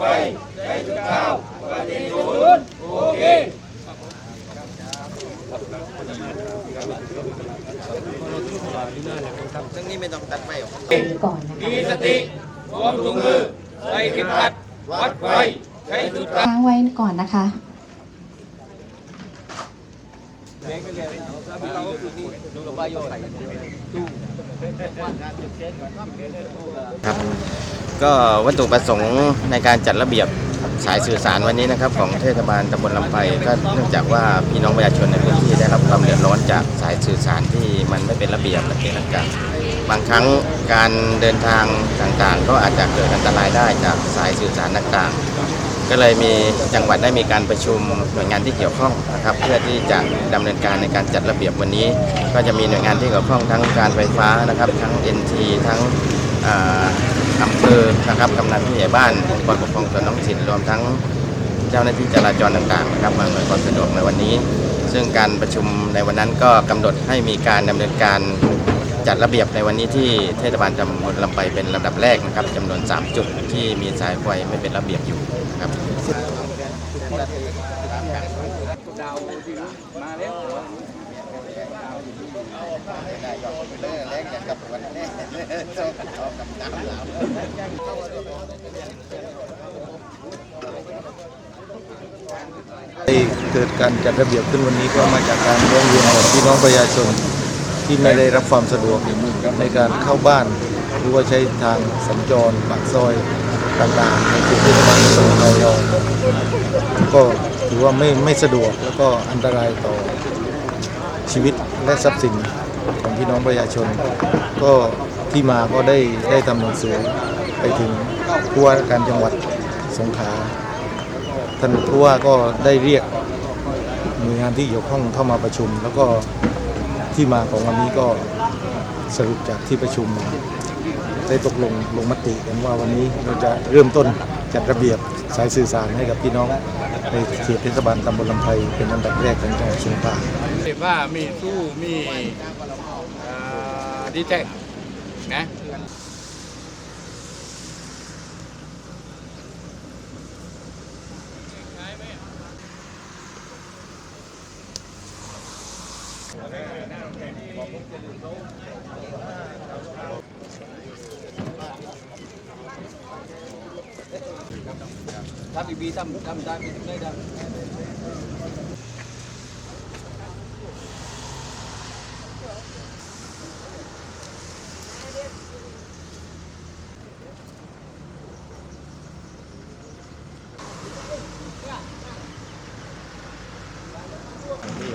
ไฟใช้ชุดขาวปฏิรูปโอเคซึ่งนี่ไม่ต้องตัดไปหรอกก่อนนะคะมีสติสวมถุงมือใส่เข็มขัดวัดไฟใช้ชุดขาวค้างไว้ก่อนนะคะ ครับก็วัตถุประสงค์ในการจัดระเบียบสายสื่อสารวันนี้นะครับของเทศบาลตำบลลำไพก็เนื่องจากว่าพี่น้องประชาชนในพื้นที่ได้รับความเดือดร้อนจากสายสื่อสารที่มันไม่เป็นระเบียบและเกะกะบางครั้งการเดินทางต่างๆ ก็อาจจะเกิดอันตรายได้จากสายสื่อสารต่างๆ ก็เลยมีจังหวัดได้มีการประชุมหน่วยงานที่เกี่ยวข้องนะครับ เพื่อที่จะดำเนินการในการจัดระเบียบวันนี้ ก็จะมีหน่วยงานที่เกี่ยวข้องทั้งการไฟฟ้านะครับ ทั้ง NT ทั้งอำเภอนะครับกำนันผู้ใหญ่บ้านองค์กรปกครองส่วนท้องถิ่นรวมทั้งเจ้าหน้าที่จราจรต่างๆนะครับมาอำนวยความสะดวกในวันนี้ ซึ่งการประชุมในวันนั้นก็กำหนดให้มีการดำเนินการจัดระเบียบในวันนี้ที่เทศบาลตำบลลำไปเป็นลำดับแรกนะครับจำนวน 3 จุดที่มีสายไฟไม่เป็นระเบียบอยู่ ครับที่เกิดการจัดระเบียบขึ้นวันนี้ก็มาจากการร้องเรียนของพี่น้องประชาชนที่ไม่ได้รับความสะดวกในการเข้าบ้าน หรือว่าใช้ทางสัญจรปากซอย ต่างๆในเขตเทศบาลตำบลเรายองก็ถือว่าไม่ไม่สะดวกแล้วก็อันตรายต่อชีวิตและทรัพย์สินของพี่น้องประชาชน ก็ที่มาก็ได้ได้ทำหนังสือไปถึงผู้ว่าการจังหวัดสงขลาท่านผู้ว่าก็ได้เรียกหน่วยงานที่เกี่ยวข้องเข้ามาประชุม แล้วก็ที่มาของวันนี้ก็สรุปจากที่ประชุม ได้ตกลงลงมติกันว่าวันนี้เราจะเริ่มต้นจัดระเบียบสายสื่อสารให้กับพี่น้องในเขตเทศบาลตำบลลำไพเป็นอันดับแรกของจังหวัดสงขลาเรียกว่ามีสู้มีดีแท็กนะถ้า บีบีทำทำได้ไม่ได้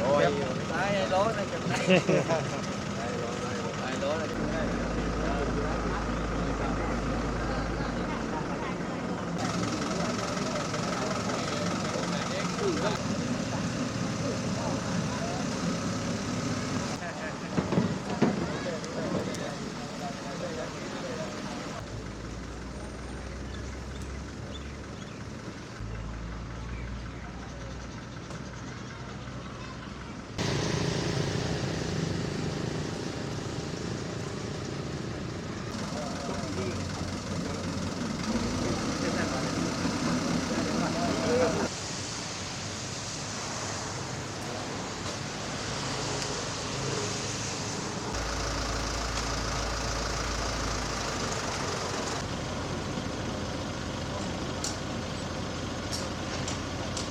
โอ้ย